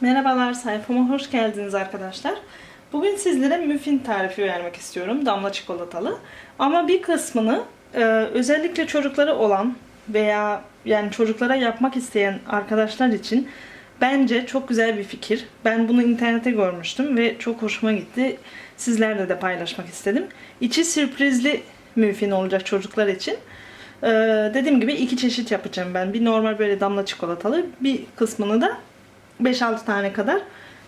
Merhabalar sayfama hoş geldiniz arkadaşlar. Bugün sizlere muffin tarifi vermek istiyorum. Damla çikolatalı. Ama bir kısmını e, özellikle çocukları olan veya yani çocuklara yapmak isteyen arkadaşlar için bence çok güzel bir fikir. Ben bunu internette görmüştüm ve çok hoşuma gitti. Sizlerle de paylaşmak istedim. İçi sürprizli muffin olacak çocuklar için. Ee, dediğim gibi iki çeşit yapacağım ben. Bir normal böyle damla çikolatalı, bir kısmını da 5-6 tane kadar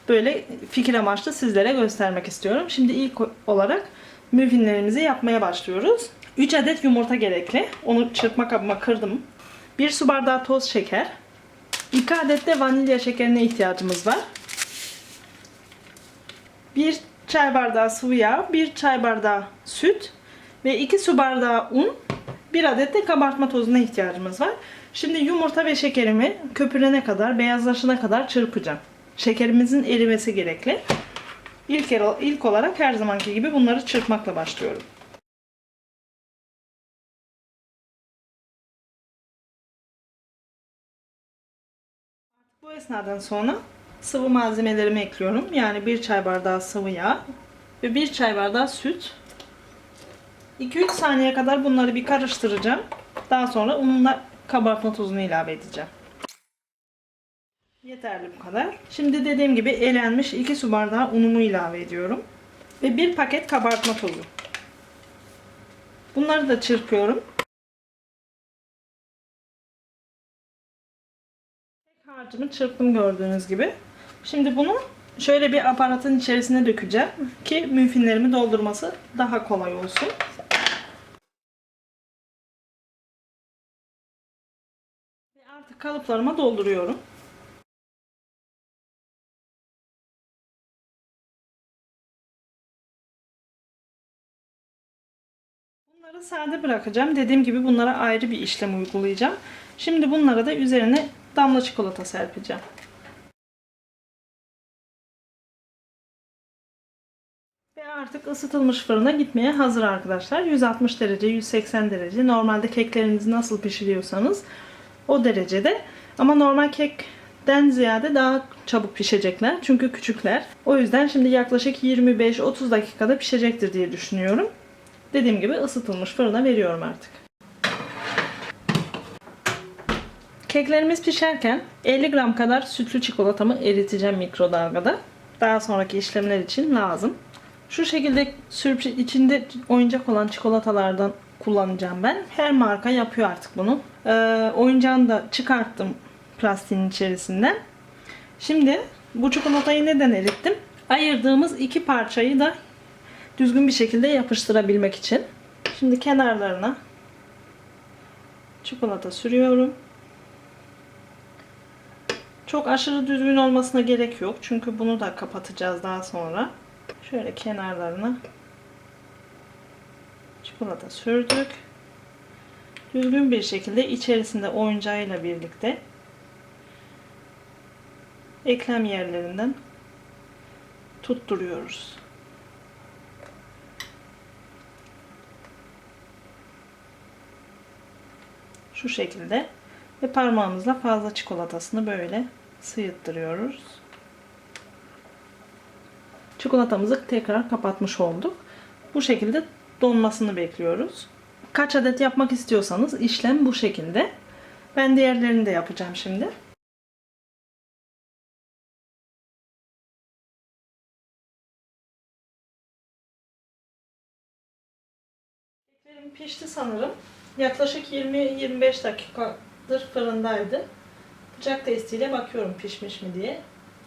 böyle fikir amaçlı sizlere göstermek istiyorum. Şimdi ilk olarak muffinlerimizi yapmaya başlıyoruz. 3 adet yumurta gerekli. Onu çırpma kabıma kırdım. 1 su bardağı toz şeker. 2 adet de vanilya şekerine ihtiyacımız var. 1 çay bardağı sıvı yağ, 1 çay bardağı süt ve 2 su bardağı un, 1 adet de kabartma tozuna ihtiyacımız var. Şimdi yumurta ve şekerimi köpürene kadar, beyazlaşana kadar çırpacağım. Şekerimizin erimesi gerekli. İlk, ilk olarak her zamanki gibi bunları çırpmakla başlıyorum. Bu esnadan sonra sıvı malzemelerimi ekliyorum. Yani bir çay bardağı sıvı yağ ve bir çay bardağı süt. 2-3 saniye kadar bunları bir karıştıracağım. Daha sonra unla kabartma tozunu ilave edeceğim. Yeterli bu kadar. Şimdi dediğim gibi elenmiş 2 su bardağı unumu ilave ediyorum. Ve 1 paket kabartma tozu. Bunları da çırpıyorum. Harcımı çırptım gördüğünüz gibi. Şimdi bunu şöyle bir aparatın içerisine dökeceğim ki mümfinlerimi doldurması daha kolay olsun. Kalıplarıma dolduruyorum. Bunları sade bırakacağım. Dediğim gibi bunlara ayrı bir işlem uygulayacağım. Şimdi bunlara da üzerine damla çikolata serpeceğim. Ve artık ısıtılmış fırına gitmeye hazır arkadaşlar. 160 derece, 180 derece. Normalde keklerinizi nasıl pişiriyorsanız o derecede. Ama normal kekten ziyade daha çabuk pişecekler. Çünkü küçükler. O yüzden şimdi yaklaşık 25-30 dakikada pişecektir diye düşünüyorum. Dediğim gibi ısıtılmış fırına veriyorum artık. Keklerimiz pişerken 50 gram kadar sütlü çikolatamı eriteceğim mikrodalgada. Daha sonraki işlemler için lazım. Şu şekilde sürpriz içinde oyuncak olan çikolatalardan kullanacağım ben. Her marka yapıyor artık bunu. Ee, oyuncağını da çıkarttım plastiğin içerisinden. Şimdi bu çikolatayı neden erittim? Ayırdığımız iki parçayı da düzgün bir şekilde yapıştırabilmek için. Şimdi kenarlarına çikolata sürüyorum. Çok aşırı düzgün olmasına gerek yok. Çünkü bunu da kapatacağız daha sonra. Şöyle kenarlarına çikolata sürdük. Düzgün bir şekilde içerisinde oyuncağıyla birlikte eklem yerlerinden tutturuyoruz. Şu şekilde ve parmağımızla fazla çikolatasını böyle sıyıttırıyoruz. Çikolatamızı tekrar kapatmış olduk. Bu şekilde donmasını bekliyoruz. Kaç adet yapmak istiyorsanız işlem bu şekilde. Ben diğerlerini de yapacağım şimdi. Keklerim pişti sanırım. Yaklaşık 20-25 dakikadır fırındaydı. Bıçak testiyle bakıyorum pişmiş mi diye.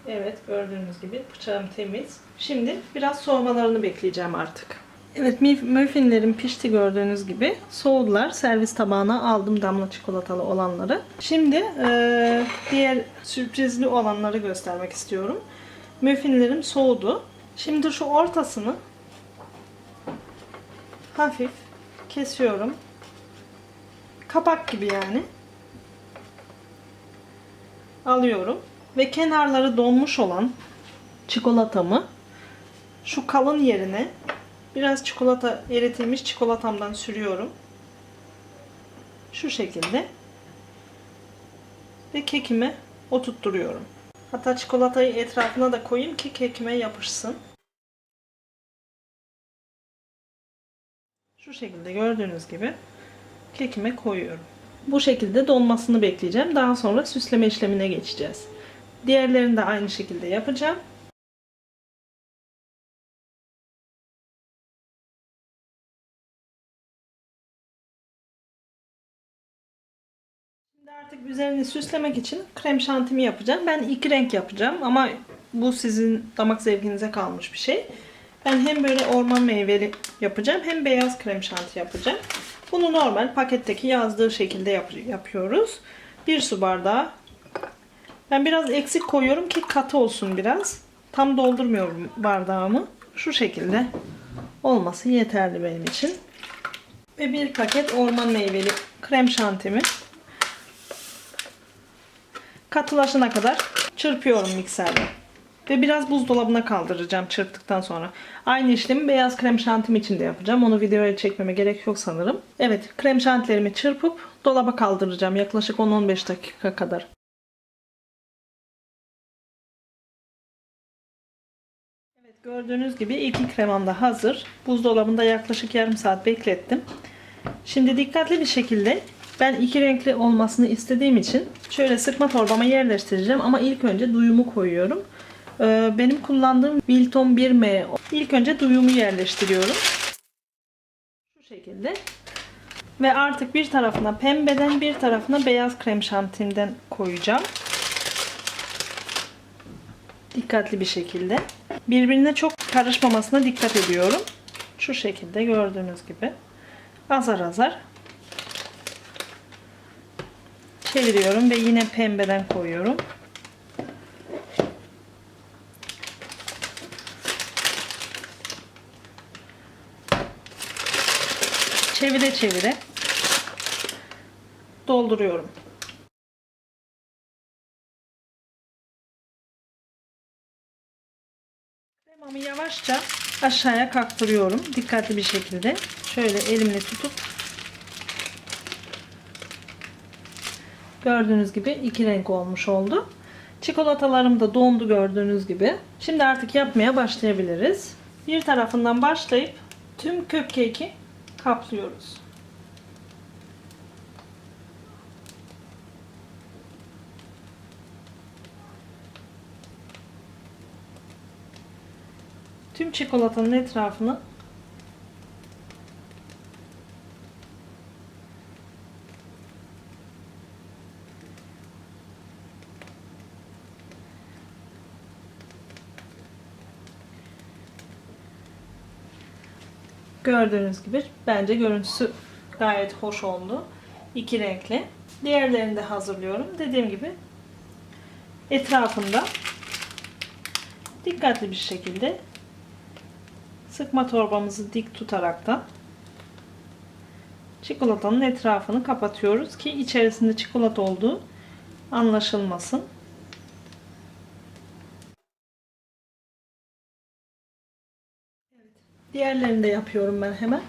Evet gördüğünüz gibi bıçağım temiz. Şimdi biraz soğumalarını bekleyeceğim artık. Evet muffinlerim pişti gördüğünüz gibi. Soğudular. Servis tabağına aldım damla çikolatalı olanları. Şimdi e, diğer sürprizli olanları göstermek istiyorum. Muffinlerim soğudu. Şimdi şu ortasını hafif kesiyorum. Kapak gibi yani. Alıyorum ve kenarları donmuş olan çikolatamı şu kalın yerine biraz çikolata eritilmiş çikolatamdan sürüyorum. Şu şekilde ve kekime oturtturuyorum. Hatta çikolatayı etrafına da koyayım ki kekime yapışsın. Şu şekilde gördüğünüz gibi kekime koyuyorum. Bu şekilde donmasını bekleyeceğim. Daha sonra süsleme işlemine geçeceğiz. Diğerlerini de aynı şekilde yapacağım. Artık üzerini süslemek için krem şantimi yapacağım. Ben iki renk yapacağım ama bu sizin damak zevkinize kalmış bir şey. Ben hem böyle orman meyveli yapacağım hem beyaz krem şanti yapacağım. Bunu normal paketteki yazdığı şekilde yap yapıyoruz. Bir su bardağı. Ben biraz eksik koyuyorum ki katı olsun biraz. Tam doldurmuyorum bardağımı. Şu şekilde olması yeterli benim için. Ve bir paket orman meyveli krem şantimi katılaşana kadar çırpıyorum mikserde. Ve biraz buzdolabına kaldıracağım çırptıktan sonra. Aynı işlemi beyaz krem şantim için de yapacağım. Onu videoya çekmeme gerek yok sanırım. Evet krem şantilerimi çırpıp dolaba kaldıracağım yaklaşık 10-15 dakika kadar. Evet gördüğünüz gibi iki kremam da hazır. Buzdolabında yaklaşık yarım saat beklettim. Şimdi dikkatli bir şekilde ben iki renkli olmasını istediğim için şöyle sıkma torbama yerleştireceğim ama ilk önce duyumu koyuyorum. Ee, Benim kullandığım Wilton 1M. İlk önce duyumu yerleştiriyorum. Şu şekilde. Ve artık bir tarafına pembeden bir tarafına beyaz krem şantimden koyacağım. Dikkatli bir şekilde. Birbirine çok karışmamasına dikkat ediyorum. Şu şekilde gördüğünüz gibi. Azar azar çeviriyorum ve yine pembeden koyuyorum. Çevire çevire dolduruyorum. Kremamı yavaşça aşağıya kaktırıyorum. Dikkatli bir şekilde. Şöyle elimle tutup Gördüğünüz gibi iki renk olmuş oldu. Çikolatalarım da dondu gördüğünüz gibi. Şimdi artık yapmaya başlayabiliriz. Bir tarafından başlayıp tüm cupcake'i kaplıyoruz. Tüm çikolatanın etrafını Gördüğünüz gibi bence görüntüsü gayet hoş oldu. İki renkli. Diğerlerini de hazırlıyorum. Dediğim gibi etrafında dikkatli bir şekilde sıkma torbamızı dik tutarak da çikolatanın etrafını kapatıyoruz ki içerisinde çikolata olduğu anlaşılmasın. Diğerlerini de yapıyorum ben hemen.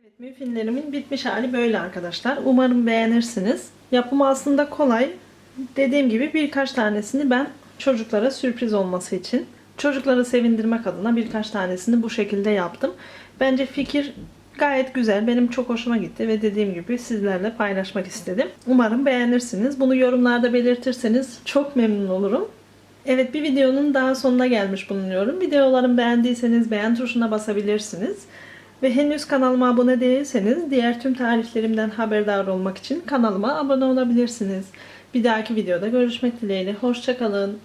Evet, müfinlerimin bitmiş hali böyle arkadaşlar. Umarım beğenirsiniz. Yapımı aslında kolay. Dediğim gibi birkaç tanesini ben çocuklara sürpriz olması için, çocukları sevindirmek adına birkaç tanesini bu şekilde yaptım. Bence fikir Gayet güzel. Benim çok hoşuma gitti ve dediğim gibi sizlerle paylaşmak istedim. Umarım beğenirsiniz. Bunu yorumlarda belirtirseniz çok memnun olurum. Evet bir videonun daha sonuna gelmiş bulunuyorum. Videolarımı beğendiyseniz beğen tuşuna basabilirsiniz. Ve henüz kanalıma abone değilseniz diğer tüm tariflerimden haberdar olmak için kanalıma abone olabilirsiniz. Bir dahaki videoda görüşmek dileğiyle. Hoşçakalın.